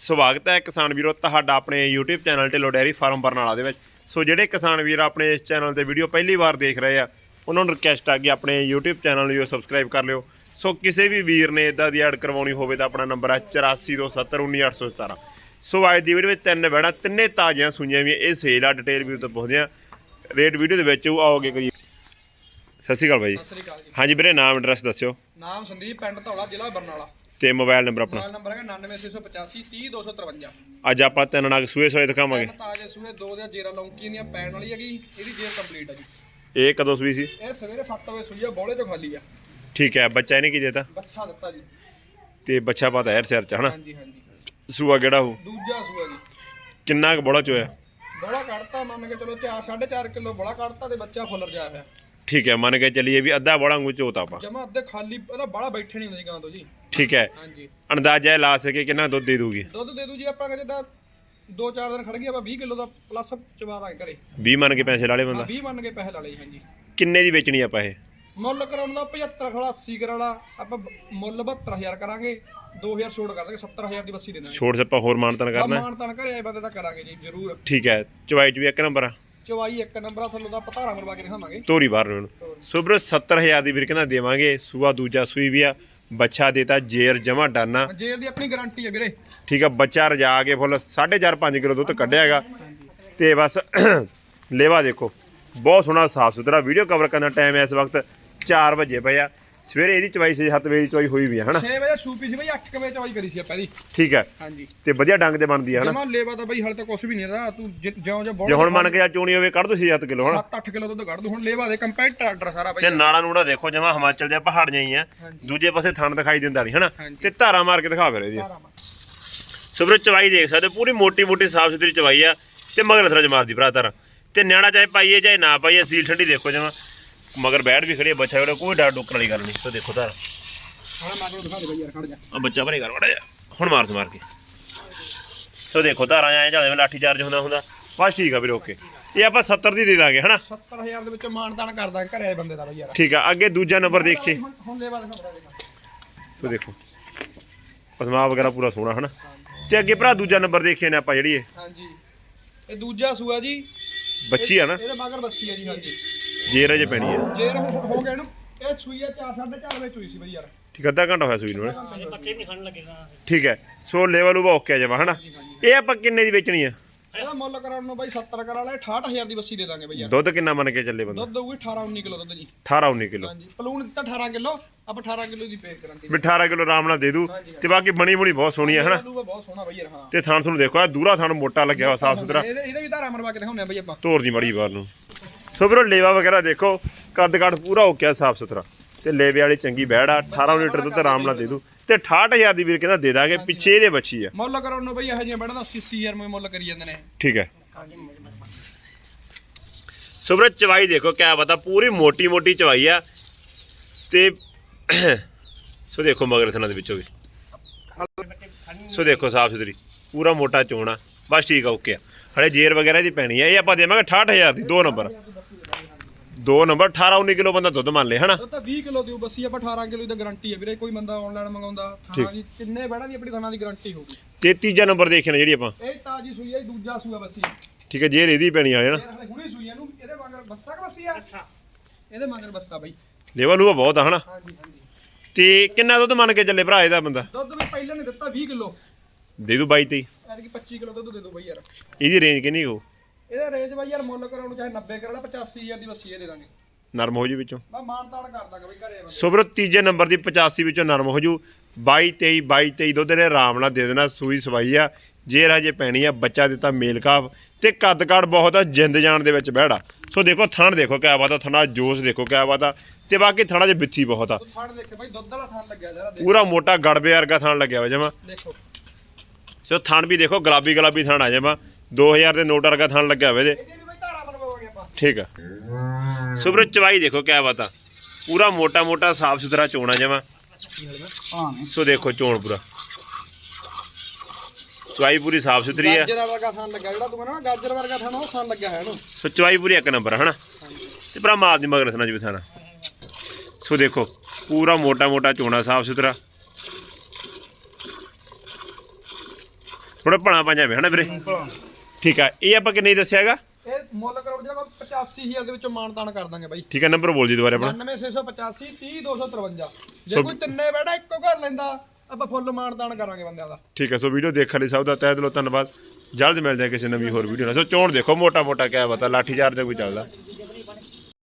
ਸਵਾਗਤ ਹੈ ਕਿਸਾਨ ਵੀਰੋ ਤੁਹਾਡਾ ਆਪਣੇ YouTube channel Dhillon dairy farm Barnala ਦੇ ਵਿੱਚ। ਸੋ ਜਿਹੜੇ ਕਿਸਾਨ ਵੀਰ ਆਪਣੇ ਇਸ ਚੈਨਲ ਤੇ ਵੀਡੀਓ ਪਹਿਲੀ ਵਾਰ ਦੇਖ ਰਹੇ ਆ ਉਹਨਾਂ ਨੂੰ ਰਿਕਵੈਸਟ ਆ ਕਿ ਆਪਣੇ YouTube ਚੈਨਲ ਨੂੰ ਸਬਸਕ੍ਰਾਈਬ ਕਰ ਲਿਓ। ਸੋ ਕਿਸੇ ਵੀ ਵੀਰ ਨੇ ਇਦਾਂ ਦੀ ਐਡ ਕਰਵਾਉਣੀ ਹੋਵੇ ਤਾਂ ਆਪਣਾ ਨੰਬਰ ਹੈ 8427191817 ਸੋ ਅੱਜ ਦੀ ਵੀਡੀਓ ਵਿੱਚ ਤਿੰਨ ਬੈਣਾ ਤਿੰਨੇ ਤਾਜ਼ੀਆਂ ਸੂਈਆਂ ਵੀ ਇਹ ਸੇਲ ਆ ਡਿਟੇਲ ਵੀ ਤੋਂ ਪੁੱਛਦੇ ਆ। ਰੇਟ ਵੀਡੀਓ ਦੇ ਵਿੱਚ ਉਹ ਆਓਗੇ ਕਰੀ ਸਤਿ ਸ਼੍ਰੀ ਅਕਾਲ ਬਾਈ। ਸਤਿ ਸ੍ਰੀ ਅਕਾਲ ਜੀ। ਹਾਂਜੀ ਵੀਰੇ ਨਾਮ ਐਡਰੈਸ ਦੱਸਿਓ। ਨਾਮ ਸੰਦੀਪ ਪਿੰਡ ਧੌਲਾ ਜ਼ਿਲ੍ਹਾ ਬਰਨਾਲਾ। ਤੇ ਮੋਬਾਈਲ ਨੰਬਰ ਆਪਣਾ? ਮੋਬਾਈਲ ਨੰਬਰ ਹੈਗਾ 99685 30253 ਅੱਜ ਆਪਾਂ ਤਿੰਨ ਨਗ ਸੂਏ ਸੋਏ ਦਿਖਾਵਾਂਗੇ। ਤਾਜੇ ਸੂਏ ਦੋ ਦੇ ਜੇਰਾ ਲੌਂਕੀ ਦੀਆਂ ਪੈਣ ਵਾਲੀ ਹੈਗੀ ਇਹਦੀ ਜੇਰ ਕੰਪਲੀਟ ਹੈ ਜੀ। ਇਹ ਕਦੋਂ ਸੂਈ ਸੀ? ਇਹ ਸਵੇਰੇ 7 ਵਜੇ ਸੂਈ ਆ ਬੋਲੇ ਤੋਂ ਖਾਲੀ ਆ। ਠੀਕ ਹੈ ਬੱਚਾ ਇਹਨੇ ਕੀ ਦੇਤਾ? ਬੱਚਾ ਦਿੱਤਾ ਜੀ। ਤੇ ਬੱਚਾ ਪਾਤਾ ਯਾਰ ਸਿਰ ਚ ਹਨਾ? ਹਾਂਜੀ ਹਾਂਜੀ। ਸੂਆ ਕਿਹੜਾ ਹੋ ਦੂਜਾ ਸੂਆ ਜੀ। ਕਿੰਨਾ ਕੁ ਬੜਾ ਚੋਇਆ? ਬੜਾ ਕੱਢਤਾ ਮੰਨ ਕੇ ਚਲੋ 4 4.5 ਕਿਲੋ ਬੜਾ ਕੱਢਤਾ ਤੇ ਬੱਚਾ ਫੁੱਲਰ ਜਾਇਆ ਹੋਇਆ ਠੀਕ ਹੈ ਮੰਨ ਕੇ ਚੱਲੀਏ ਵੀ ਅੱਧਾ ਬੜਾ ਵਾਂਗੂ ਚੋਤਾ ਆਪਾਂ। ਜਮਾ ਅੱਧੇ ਖਾਲੀ ਇਹਦਾ ਬੜਾ ਬੈਠੇ ਨਹੀਂ ਹੁੰਦੇ ਜੀ ਗਾਂ ਤੋਂ ਜੀ। ਠੀਕ ਹੈ। ਹਾਂਜੀ। ਅੰਦਾਜ਼ਾ ਇਹ ਲਾ ਸਕੇ ਕਿੰਨਾ ਦੁੱਧ ਦੇ ਦੂਗੀ। ਦੁੱਧ ਦੇ ਦੂ ਜੀ ਆਪਾਂ ਕਹਿੰਦੇ ਦਾ 2-4 ਦਿਨ ਖੜ ਗਏ ਆਪਾਂ 20 ਕਿਲੋ ਦਾ ਪਲੱਸ ਚਵਾ ਦਾਂਗੇ ਘਰੇ। 20 ਮੰਨ ਕੇ ਪੈਸੇ ਲਾਲੇ ਹਾਂ ਬੰਦਾ। 20 ਮੰਨ ਕੇ ਪੈਸੇ ਲਾ ਲਈ ਹਾਂਜੀ। ਕਿੰਨੇ ਦੀ ਵੇਚਣੀ ਆਪਾਂ ਇਹ? ਮੁੱਲ ਕਰਾਉਣ ਦਾ 75 ਖੜਾ 80 ਕਰਾਉਣਾ ਆਪਾਂ ਮੁੱਲ 72000 ਕਰਾਂਗੇ 2000 ਛੋੜ ਕਰ ਦਾਂਗੇ 70000 ਦੀ ਬੱਸੀ ਦੇ ਦਾਂਗੇ। ਛੋੜ ਸੱਪਾ ਹੋਰ ਮਾਨਤਨ ਕਰਨਾ। ਮਾਨ ਤਾਨ ਘਰੇ ਆਏ ਬੰਦੇ ਤਾਂ ਕਰਾਂਗੇ ਜੀ ਜ਼ਰੂਰ। ਠੀਕ ਹੈ ਚਵਾਈ ਚ ਵੀ ਇੱਕ ਨੰਬਰ ਆ। ਚਵਾਈ ਇੱਕ ਨੰਬਰ ਆ ਤੁਹਾਨੂੰ ਦਾ ਪਤਾਰਾ ਮਰਵਾ ਕੇ ਦਿਖਾਵਾਂਗੇ। ਤੋਰੀ ਬਾਹਰ ਨੂੰ ਸੁਬਰ 70000 ਦੀ ਵੀਰ ਕਹਿੰਦਾ ਦੇਵਾਂਗੇ। ਸੂਆ ਦੂਜਾ ਸੂਈ ਵੀ ਆ ਬੱਚਾ ਦੇਤਾ ਜੇਰ ਜਮਾ ਡਾਨਾ। ਜੇਰ ਦੀ ਆਪਣੀ ਗਾਰੰਟੀ ਹੈ ਵੀਰੇ। ਠੀਕ ਆ ਬੱਚਾ ਰਜਾ ਕੇ ਫੁੱਲ 4.5 5 ਕਿਲੋ ਦੁੱਧ ਕੱਢਿਆ ਹੈਗਾ। ਤੇ ਬਸ ਲੇਵਾ ਦੇਖੋ। ਬਹੁਤ ਸੋਹਣਾ ਸਾਫ਼ ਸੁਥਰਾ ਵੀਡੀਓ ਕਵਰ ਕਰਨ ਦਾ ਟਾਈਮ ਇਸ ਵਕਤ 4 ਵਜੇ ਪਿਆ ਸਵੇਰੇ ਇਹਦੀ ਚਵਾਈ 6-7 ਵਜੇ ਦੀ ਚਵਾਈ ਹੋਈ ਵੀ ਆ ਹਨਾ? 6 ਵਜੇ ਸ਼ੂਪੀ ਸੀ ਬਈ 8 ਵਜੇ ਚਵਾਈ ਕਰੀ ਸੀ ਆਪਾਂ ਇਹਦੀ। ਠੀਕ ਹੈ ਹਾਂਜੀ। ਤੇ ਵਧੀਆ ਡੰਗ ਤੇ ਬਣਦੀ ਆ ਹਨਾ? ਜਮਾ ਲੇਵਾ ਤਾਂ ਬਈ ਹਾਲੇ ਤਾਂ ਕੁਝ ਵੀ ਨਹੀਂ ਇਹਦਾ ਤੂੰ ਜਿਉਂ ਜਿਉਂ ਜੇ ਹੁਣ ਮੰਨ ਕੇ ਜਾ ਚੋਣੀ ਹੋਵੇ ਕੱਢ ਦੋ 6-7 ਕਿਲੋ ਹਨਾ? 7-8 ਕਿਲੋ ਦੁੱਧ ਕੱਢ ਦੂ ਹੁਣ ਲੇਵਾ ਦੇ ਕੰਪੈਕਟ ਆਰਡਰ ਸਾਰਾ ਤੇ ਬਈ ਨਾੜਾ ਦੇਖੋ ਜਮਾ ਹਿਮਾਚਲ ਦੇ ਪਹਾੜ ਜਾਈ ਆ। ਦੂਜੇ ਪਾਸੇ ਥਣ ਦਿਖਾਈ ਦਿੰਦਾ ਨਹੀਂ ਹਨਾ। ਤੇ ਧਾਰਾ ਮਾਰ ਕੇ ਦਿਖਾ ਫਿਰ ਇਹਦੀ ਸਾਰਾ ਵਾ। ਸੁਬਰ ਚਵਾਈ ਦੇਖ ਸਕਦੇ ਹੋ, ਪੂਰੀ ਮੋਟੀ ਮੋਟੀ ਸਾਫ਼ ਸੁਥਰੀ ਚਵਾਈ ਆ ਤੇ ਮਗਰ ਥਰਾ ਮਾਰਦੀ ਭਰਾ ਧਾਰਾ। ਤੇ ਨਿਆਣਾ ਚਾਹੇ ਪਾਈਏ ਚਾਹੇ ਨਾ ਪਾਈਏ ਸੀਲ ਠੰਡੀ ਦੇਖੋ ਜਮਾ। ਮਗਰ ਬੈਠ ਵੀ ਖੜੀ ਆ, ਬੱਚਾ ਉਹਦਾ ਕੋਈ ਡਰ ਡੁੱਕਣ ਵਾਲੀ ਗੱਲ ਨਹੀਂ। ਸੋ ਦੇਖੋ ਦਿਖਾ ਜਾ। ਆ ਬੱਚਾ ਭਰੇ ਕਰ ਵੜਾ ਜਾ ਹੁਣ ਮਾਰ ਸ ਮਾਰ ਕੇ। ਸੋ ਦੇਖੋ ਧਾਰਾ ਐ ਜਾਂਦੇ ਲਾਠੀ ਚਾਰਜ ਹੁੰਦਾ ਹੁੰਦਾ। ਬਸ ਠੀਕ ਆ ਵੀਰੇ ਓਕੇ। ਇਹ ਆਪਾਂ 70 ਦੀ ਦੇ ਦਾਂਗੇ ਹਨਾ? 70000 ਦੇ ਵਿੱਚੋਂ ਮਾਨਤਾਨ ਕਰ ਦਾਂਗੇ ਘਰੇ ਆਏ ਬੰਦੇ ਦਾ ਬਈ ਯਾਰ। ਠੀਕ ਆ ਅੱਗੇ ਦੂਜਾ ਨੰਬਰ ਦੇਖੀਏ ਹੁਣ- ਹੁਣ ਲੇਵਾ ਦਿਖਾ ਦੇ ਸੋ ਦੇਖੋ। ਪਸਮਾ ਵਗੈਰਾ ਪੂਰਾ ਸੋਹਣਾ ਹਨਾ? ਤੇ ਅੱਗੇ ਭਰਾ ਦੂਜਾ ਨੰਬਰ ਦੇਖੀਏ ਨੇ ਆਪਾਂ ਜਿਹੜੀ ਇਹ। ਹਾਂਜੀ। ਇਹ ਦੂਜਾ ਸੂਆ ਜੀ। ਬੱਚੀ ਆ ਨਾ? ਇਹਦੇ ਮਗਰ ਬੱਸੀ ਹੈ ਜੀ ਹਾਂਜੀ। ਜੇਰ ਅਜੇ ਪੈਣੀ ਆ। ਜੇਰ ਹੁਣ ਹੋ ਗਿਆ ਇਹਨੂੰ ਇਹ ਸੂਈ ਆ 4 4.5 ਵਜੇ ਸੀ ਬਈ ਯਾਰ। ਠੀਕ ਅੱਧਾ ਘੰਟਾ ਹੋਇਆ ਸੂਈ ਨੂੰ ਨਾ ਬੱਚੇ ਵੀ ਖਣ ਲੱਗੇਗਾ ਠੀਕ ਹੈ ਸੋ ਲੈਵਲ ਉਹ ਓਕੇ ਆ ਜਮਾ ਹਨਾ? ਇਹ ਆਪਾਂ ਕਿੰਨੇ ਦੀ ਵੇਚਣੀ ਆ? ਇਹਦਾ ਮੁੱਲ ਕਰਾਉਣ ਨੂੰ ਬਈ 70 ਕਰਾ ਲੈ 68000 ਦੀ ਬੱਸੀ ਦੇ ਦਾਂਗੇ ਬਈ ਯਾਰ। ਦੁੱਧ ਕਿੰਨਾ ਮੰਨ ਕੇ ਚੱਲੇ ਬੰਦਾ? ਦੁੱਧ ਦਊਗੀ 18 19 ਕਿਲੋ ਦੁੱਧ ਜੀ। 18 19 ਕਿਲੋ। ਹਾਂਜੀ ਪਲੂਣ ਦਿੱਤਾ 18 ਕਿਲੋ ਆਪਾਂ 18 ਕਿਲੋ ਦੀ ਪੇਕ ਕਰਾਂਗੇ। ਵੀ 18 ਕਿਲੋ ਆਰਾਮ ਨਾਲ ਦੇ ਦੂ ਤੇ ਬਾਕੀ ਬਣੀ ਬਣੀ ਬਹੁਤ ਸੋਹਣੀ ਆ ਹਨਾ? ਬਹੁਤ ਸੋਹਣਾ ਬਈ ਯਾਰ ਹਾਂ। ਤੇ ਥਾਨ ਤੁਹਾਨੂੰ ਦੇਖੋ ਆ ਦੂਰਾ ਥਾਨ ਮੋਟਾ ਲੱਗਿਆ ਹੋਇਆ ਸਾਫ਼ ਸੁਥਰਾ। ਇਹਦੇ ਇਹਦੇ ਵੀ ਧਾਰਾ ਮਰਵਾ ਕੇ ਦਿਖਾਉਂਦੇ ਆ ਬਈ ਆਪਾਂ। ਧੋਰ ਦੀ ਮੜੀ ਵਾਰ ਨੂੰ। ਸੋ ਵੀਰੋ ਲੇਵਾ ਵਗੈਰਾ ਦੇਖੋ ਕੱਦ ਕੱਦ ਪੂਰਾ ਹੋ ਗਿਆ ਸਾਫ਼ ਸੁਥਰਾ ਤੇ ਲੇਵੇ ਵਾਲੀ ਚੰਗੀ ਬੈੜ ਆ 18 ਲੀਟਰ ਦੁੱਧ ਆਰਾਮ ਨਾਲ ਦੇ ਦੂ। ਤੇ 68000 ਦੀ ਵੀਰ ਕਹਿੰਦਾ ਦੇ ਦਾਂਗੇ ਪਿੱਛੇ ਇਹਦੇ ਬੱਚੀ ਆ। ਮੁੱਲ ਕਰਾਉਣ ਨੂੰ ਬਈ ਇਹੋ ਜਿਹੀਆਂ ਬੜਾ 80000 ਰੁਪਏ ਮੁੱਲ ਕਰੀ ਜਾਂਦੇ ਨੇ। ਠੀਕ ਹੈ। ਸੋ ਵੀਰੋ ਚਵਾਈ ਦੇਖੋ ਕਿਆ ਪਤਾ ਪੂਰੀ ਮੋਟੀ ਮੋਟੀ ਚਵਾਈ ਆ। ਤੇ ਸੋ ਦੇਖੋ ਮਗਰ ਥਣਾ ਦੇ ਵਿੱਚੋਂ ਵੀ। ਸੋ ਦੇਖੋ ਸਾਫ਼ ਸੁਥਰੀ ਪੂਰਾ ਮੋਟਾ ਚੋਣਾ ਬਸ ਠੀਕ ਆ ਓਕੇ ਆ। ਹਲੇ ਜੇਰ ਵਗੈਰਾ ਦੀ ਪੈਣੀ ਆ ਇਹ ਆਪਾਂ ਦੇਵਾਂਗੇ 68000 ਦੀ ਦੋ ਨੰਬਰ। ਦੋ ਨੰਬਰ 18 19 ਕਿਲੋ ਬੰਦਾ ਦੁੱਧ ਮੰਨ ਲੇ ਹਨਾ? ਉਹ ਤਾਂ 20 ਕਿਲੋ ਦੀ ਬੱਸੀ ਆਪਾਂ 18 ਕਿਲੋ ਦੀ ਗਾਰੰਟੀ ਹੈ ਵੀਰੇ ਕੋਈ ਬੰਦਾ ਆਨਲਾਈਨ ਮੰਗਾਉਂਦਾ ਥਾਣਾ ਦੀ ਕਿੰਨੇ ਬੈੜਾਂ ਦੀ ਆਪਣੀ ਥਾਣਾ ਦੀ ਗਾਰੰਟੀ ਹੋਊਗੀ। ਤੇ ਤੀਜਾ ਨੰਬਰ ਦੇਖਿਆ ਨਾ ਜਿਹੜੀ ਆਪਾਂ। ਇਹ ਤਾਜੀ ਸੂਈ ਹੈ ਦੂਜਾ ਸੂਆ ਬੱਸੀ ਠੀਕ ਹੈ ਜੇਰ ਇਹਦੀ ਪੈਣੀ ਆ ਹਨਾ? ਇਹ ਹਲੇ ਹੁਣੇ ਸੂਈ ਹੈ ਇਹਨੂੰ ਇਹਦੇ ਮਗਰ ਬੱਸਾ ਕਿ ਬੱਸੀ ਆ? ਅੱਛਾ। ਇਹਦੇ ਮਗਰ ਬੱਸਾ ਬਈ। ਲੇਵਾ ਲੂਆ ਬਹੁਤ ਆ ਹਨਾ? ਹਾਂਜੀ ਹਾਂਜੀ। ਤੇ ਕਿੰਨਾ ਦੁੱਧ ਮੰਨ ਕੇ ਚੱਲੇ ਭਰਾ ਇਹਦਾ ਬੰਦਾ? ਦੁੱਧ ਵੀ ਪਹਿਲਾਂ ਨੇ ਦਿੱਤਾ 20 ਕਿਲੋ। ਦੇ ਦੂ 22 23 ਐਤਕੀ 25 ਕਿਲੋ ਦੁੱਧ ਦੇ ਦੋ ਬਈ ਯਾਰ। ਇਹਦੀ ਰੇਂਜ ਕਿੰਨੀ ਹੋ ਇਹਦਾ ਰੇਂਜ ਬਈ ਯਾਰ ਮੁੱਲ ਕਰਾਉਣ ਨੂੰ ਚਾਹੇ 90 ਕਰ ਲੈ 85000 ਦੀ ਬੱਸੀ ਇਹ ਦੇ ਦਾਂਗੇ। ਨਰਮ ਹੋ ਜੂ ਵਿੱਚੋਂ। ਮੈਂ ਮਾਨ ਤਾਨ ਕਰ ਦਾਂਗਾ ਬਈ ਘਰੇ ਬੰਦੇ। ਸੁਬਰ ਤੀਜੇ ਨੰਬਰ ਦੀ 85 ਵਿੱਚੋਂ ਨਰਮ ਹੋ ਜੂ। 22 23 22 23 ਦੁੱਧ ਨੇ ਆਰਾਮ ਨਾਲ ਦੇ ਦੇਣਾ ਸੂਈ ਸਵਾਈ ਆ। ਜੇ ਹਜੇ ਪੈਣੀ ਆ ਬੱਚਾ ਦਿੱਤਾ ਮੇਲ ਕਾਫ। ਤੇ ਕੱਦ ਕਾੜ ਬਹੁਤ ਆ ਜਿੰਦ ਜਾਣ ਦੇ ਵਿੱਚ ਬਹਿੜਾ ਸੋ ਦੇਖੋ ਥਣ ਦੇਖੋ ਕਿਆ ਬਾਤ ਆ ਥਣਾ ਜੋਸ਼ ਦੇਖੋ ਕਿਆ ਬਾਤ ਆ। ਤੇ ਬਾਕੀ ਥਣਾ 'ਚ ਬਿੱਥੀ ਬਹੁਤ ਆ। ਤੂੰ ਫੜ ਦੇਖੇ ਬਈ ਦੁੱਧ ਵਾਲਾ ਥਾਨ ਲੱਗਿਆ ਜਰਾ ਦੇਖ। ਪੂਰਾ ਮੋਟਾ ਗੜਬੇ ਵਰਗਾ ਥਣ ਲੱਗਿਆ ਵਾ ਜਮਾ। ਦੇਖੋ। ਸੋ ਥਣ ਵੀ ਦੇਖੋ ਗੁਲਾਬੀ ਗੁਲਾਬੀ ਥਣ ਆ ਜਮਾ। 2000 ਦੇ ਨੋਟ ਵਰਗਾ ਥਣ ਲੱਗਿਆ ਹੋਵੇ ਇਹਦੇ। ਇਹਦੇ ਵੀ ਬਈ ਧਾਰਾ ਬਣਵਾਵਾਂਗੇ ਆਪਾਂ। ਠੀਕ ਆ। ਸੁਬਰ ਚਵਾਈ ਦੇਖੋ ਕਿਆ ਬਾਤ। ਆ ਪੂਰਾ ਮੋਟਾ ਮੋਟਾ ਸਾਫ਼ ਸੁਥਰਾ ਚੋਣਾ ਜਮਾ। ਹਾਂ ਸੋ ਦੇਖੋ ਚੋਣ ਪੂਰਾ। ਚਵਾਈ ਪੂਰੀ ਸਾਫ਼ ਸੁਥਰੀ ਆ। ਗਾਜਰ ਵਰਗਾ ਥਾਨ ਲੱਗਿਆ ਜਿਹੜਾ ਤੂੰ ਕਹਿੰਦਾ ਨਾ ਗਾਜਰ ਵਰਗਾ ਥਾਨ ਉਹ ਥਾਨ ਲੱਗਿਆ ਹੈ ਇਹਨੂੰ। ਸੋ ਚਵਾਈ ਪੂਰੀ ਇੱਕ ਨੰਬਰ ਹਨਾ? ਤੇ ਭਰਾ ਮਾਰ ਦੀ ਮਗਰ ਜੀ ਬਥਾਣਾ ਸੋ ਦੇਖੋ ਪੂਰਾ ਮੋਟਾ ਮੋਟਾ ਚੋਣਾ ਸਾਫ਼ ਸੁਥਰਾ। ਥੋੜਾ ਭਣਾ ਪੰਜਾ ਵੇ ਹਨਾ ਵੀਰੇ? ਠੀਕ ਆ ਇਹ ਆਪਾਂ ਕਿੰਨੇ ਦੱਸਿਆਗਾ ਇਹ ਮੁੱਲ ਕਰੋੜ ਜਿਹੜਾ 85000 ਦੇ ਵਿੱਚੋਂ ਮਾਨਤਾਨ ਕਰ ਦਾਂਗੇ ਬਾਈ। ਠੀਕ ਆ ਨੰਬਰ ਬੋਲ ਜੀ ਦੁਬਾਰਾ ਆਪਣਾ। 99685 30253 ਜੇ ਕੋਈ ਤਿੰਨੇ ਬੈੜਾ ਇੱਕੋ ਘਰ ਲੈਂਦਾ ਆਪਾਂ ਫੁੱਲ ਮਾਨਤਾਨ ਕਰਾਂਗੇ ਬੰਦਿਆਂ ਦਾ। ਠੀਕ ਹੈ ਸੋ ਵੀਡੀਓ ਦੇਖਣ ਲਈ ਸਭ ਦਾ ਤਹਿ ਦਿਲੋਂ ਧੰਨਵਾਦ। ਜਲਦ ਮਿਲਦੇ ਹਾਂ ਕਿਸੇ ਨਵੀਂ ਹੋਰ ਵੀਡੀਓ ਨਾਲ। ਸੋ ਚੋਣ ਦੇਖੋ ਮੋਟਾ ਮੋਟਾ ਕਿਆ ਪਤਾ ਲਾਠੀ ਚਾਰਜ ਕੋਈ ਚੱਲਦਾ।